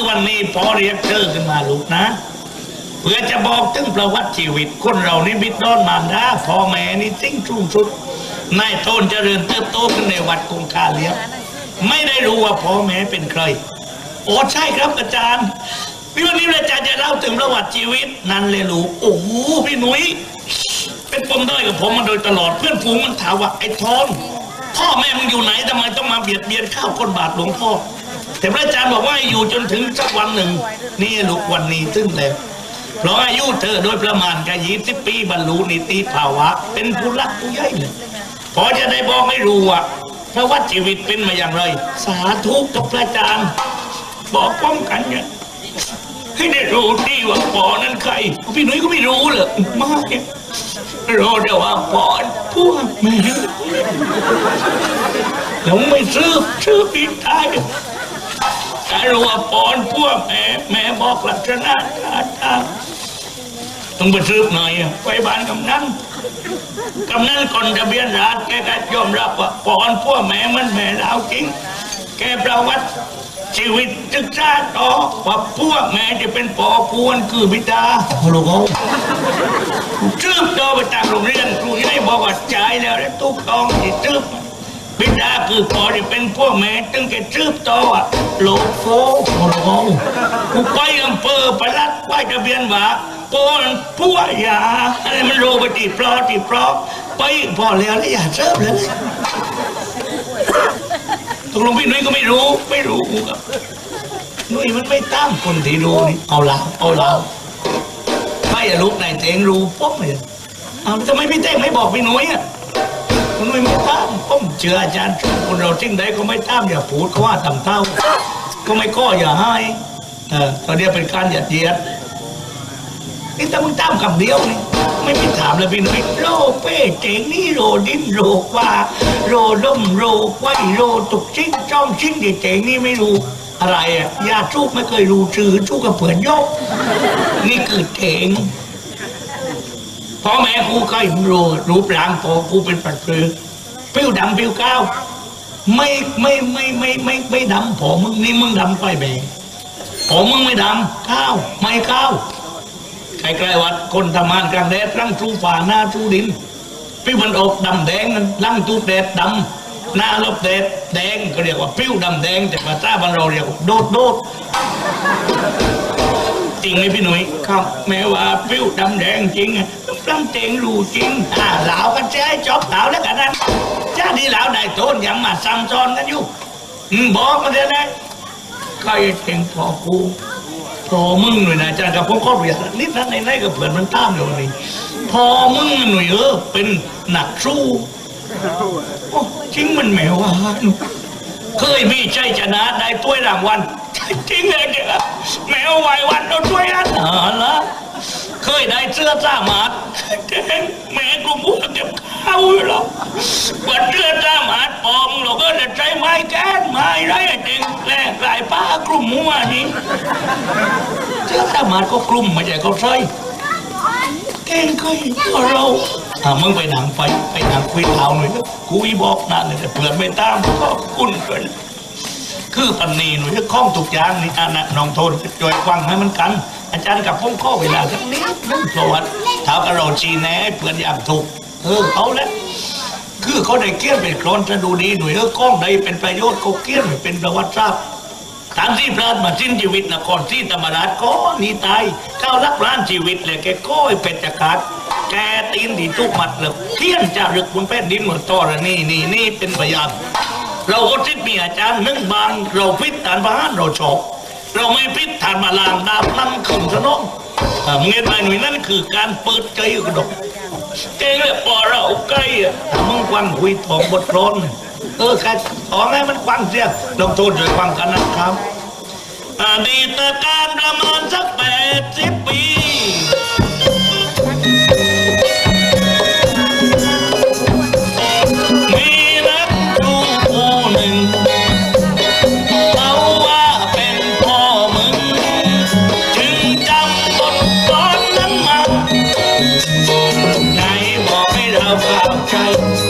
คือวันนี้พอเรียกเธอขึ้นมาลูกนะ เพื่อจะบอกถึงประวัติชีวิต คนเรานี่บิดรอนมารดาพ่อแม่นี่สิ่งสูงสุดนายโทนเจริญเติบโตขึ้นในวัดคงคาเลี้ยงไม่ได้รู้ว่าพ่อแม่เป็นใคร โอ้ใช่ครับอาจารย์พี่วันนี้อาจารย์จะเล่าถึงประวัติชีวิตนั่นเลยลูกโอ้โหพี่หนุ่ยเป็นปมด้อยกับผมมาโดยตลอดเพื่อนฝูงมันถามว่าไอ้ทอนพ่อแม่มึงอยู่ไหนทำไมต้องมาเบียดเบียนข้าวก้นบาทหลวงพ่อ แต่พระอาจารย์บอกว่าอยู่จนถึงสักวันหนึ่ง นี่ลูกวันนี้ถึงแล้วเพราะอายุเธอโดยประมาณแค่ยี่สิบปีบรรลุนิติภาวะ เป็นผู้รักผู้ใหญ่เลยพอจะได้บอกให้รู้ว่าพระวัติชีวิตเป็นมาอย่างไร สาธุกับพระอาจารย์ บอกพร้อมกันเนี่ยให้ได้รู้ที่ว่าปอนั้นใครพี่หนุ่ยก็ไม่รู้เลยมากเนี่ยรู้แต่ว่าปอนพวกแม่แล้วไม่ซื้อซื้อผิดทาง แต่รู้ว่าปอนพวกแม่แม่บอกลักษณะท่าทางต้องไปซื้อหน่อยอะไปบ้านกำนันกำนันก่อนทะเบียนราษแกก็ยอมรับว่าปอนพวกแม่มันแม่เราจริง แกประวัติชีวิตศึกษาต่อว่าพวกแม่จะเป็นปอควรคือบิดาโอ้โหจืบต่อไปตามโรงเรียนครูใหญ่บอกว่าจ่ายแล้วแล้วตุ๊กตองที่จืบ บิดาคือปอที่เป็นพวกแม่ตึงแกจืบต่ออะโลโฟโอ้โหกูไปอำเภอไปรัดไปทะเบียนว่าปอนพวยาอะไรมันโรไปตีปลอตีปลอไปพอแล้วแล้วอย่าเซิร์ฟเลยตกลงพี่นุ้ยก็ไม่รู้ไม่รู้ครับนุ้ยมันไม่ตามคนที่รู้นี่เอาละเอาละไม่อย่าลุกนายเตงรู้ปุ๊บเลยเอาทำไมพี่เต้งไม่บอกพี่นุ้ยอะคุณนุ้ยไม่ ผมเชื่ออาจารย์คนเราทิ้งใดก็ไม่ตามอย่าพูดเขาว่าต่ำเท่าก็ไม่ข้ออย่าให้เออตอนนี้เป็นการหยัดเยียดนี่แต่มึงตามคำเดียวนี่ไม่ไปถามเลยพี่นุ้ยโลเป้เจ๋งนี่โรดินโรกว่าโรล่มโรไว้โรตุกชิ้นจ้องชิ้นเจ๋งนี่ไม่รู้อะไรอะยาชูกไม่เคยรู้ชื่อชูกกับเผื่อนยก นี่คือเจ๋งพ่อแม่กูเคยรู้รูปร่างพอกูเป็นปัดปรือ ปิ้วดำปิ้วก้าวไม่ไม่ไม่ไม่ไม่ไม่ดำผมมึงนี่มึงดำไปแบงผมมึงไม่ดำข้าวไม่ข้าวใกล้ๆวัดคนทำงานกลางแดดร่างทูฝ่าหน้าทูดินปิ้วมันออกดำแดงนั่นร่างทูแดดดำหน้าลบแดดแดงก็เรียกว่าปิ้วดำแดงแต่ภาษาบ้านเราเรียกว่าโดดโดด ริงไหมพี่หนุ่ยครับแม้ว่าปิ้วดำแดงจริงอะร่างเจงรู้จริงอ่าเหลากันใช้จอบเหลาแล้วกันนะจ้าดีเหลาได้โทนยังมาซ้ำซ้อนกันอยู่อืมบอกมาเถอะนะใครเจงพอกูพอมึงหน่อยนะอาจารย์กับผมข้อเรียนนิดนั้นในในกับเพื่อนมันตามอยู่นี่พอมึงหน่อยเออเป็นหนักสู้โอ้จริงมันแหมว่าเคยมีใจชนะได้ถ้วยรางวัล จริงเลยเจ้าแมวไววันเราถ้วยอันหาละเคยได้เสื้อสามาดแจ้งแม่กูพูดเก็บข้าวอยู่หรอกว่าเสื้อสามาดปลอมเราก็จะใช้ไม้แก้นไม้ไรเองแลกลายป้ากลุ่มมัวนี่เจ้าสามารถก็กลุ่มไม่ใช่ก็ใช่เก่งเคยเราอ่ามึงไปหนังไปไปหนังคุยเท้าหน่อยนะกูอีบอกนั่นเลยแต่เพื่อนไม่ตามก็คุ้นเกิน คือปันนีหน่ยจะคล้องทุกอย่างนี่อ่านะน้องโทนจอยฟังให้มันกัน อาจารย์กับพ้องข้อเวลาสักนิดนึงสวัสดิ์เท้ากระโดดชีแน่เพื่อนอย่างถูกเออเอาและคือเขาได้เกี้ยนเป็นโครนจะดูดีหน่วยเออกล้องใดเป็นประโยชน์เขาเกี้ยนเป็นประวัติศาสตร์ตามที่พระมาสิ้นชีวิตนครที่ธรรมราชก็หนีตายเข้ารักล้านชีวิตเลยแกก้อยเป็ดจะขาดแกตีนที่ทุกหมัดเลยเที่ยนจะรึกบนแผ่นดินหมดตอรนี่นี่นี่เป็นพยาน เราก็ทิดมีอาจารย์นึ่งบานเราพิษฐานพระหานเราชอบเราไม่พิษฐานมาลางดาบนั่นขึ้นซะน้องมึงเห็นไหมหนุ่ยนั่นคือการเปิดใจกระดกเก่งเลยปอเราใกล้อะมึงควังคุยทองบทร้อนเออแค่ทองให้มันควังเสียลงโทษด้วยควังกันนะครับอดีตการประมาณสักแปดสิบปี เ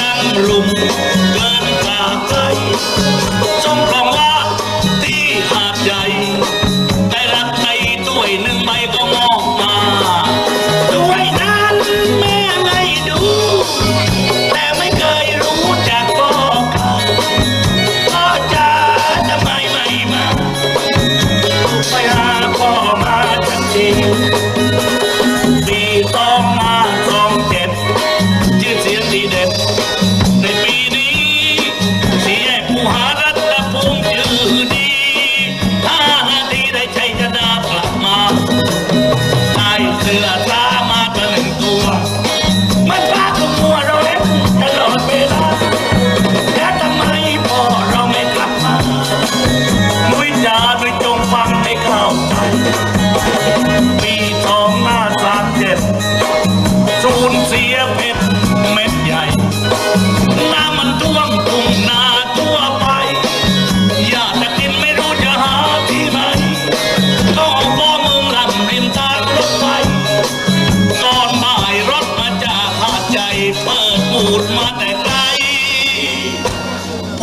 นั่งลุมเกินกาไก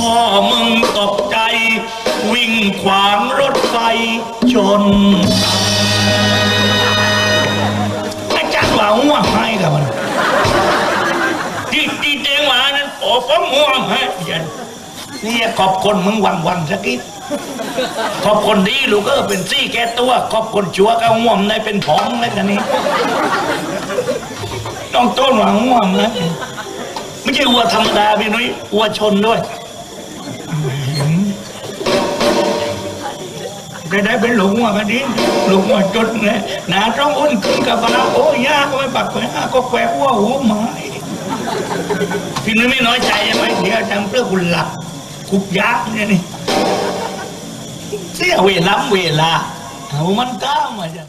พ่อมึงตกใจ วิ่งขวางรถไฟชนอาจารย์ว่าหัวให้กับมันที่ที่เจงหวานั้นโอ้ผมหัวให้ยันนี่ขอบคนมึงวันวันสักนิดขอบคนดีลูกก็เป็นซี่แกตัวขอบคนชัวก็ห่วมในเป็นผองแล้วกันนี้ต้องต้นหวังห่วมนะไม่ใช่วัวธรรมดาพี่นุ้ยวัวชนด้วย ได้ได้เป็นหลงวัวกันดิหลงวัวจนเลยหนาต้องอ้นขึ้นกับบาโอ้ยากไม่ปักแขวะก็แขวะวัวหัวไม้พี่นุ้ยไม่น้อยใจใช่ไหมเดี๋ยวจำเพื่อคุณหลับคุกยักษ์เนี่ยนี่เสียเวลาเวลาเอามันก้ามาจัง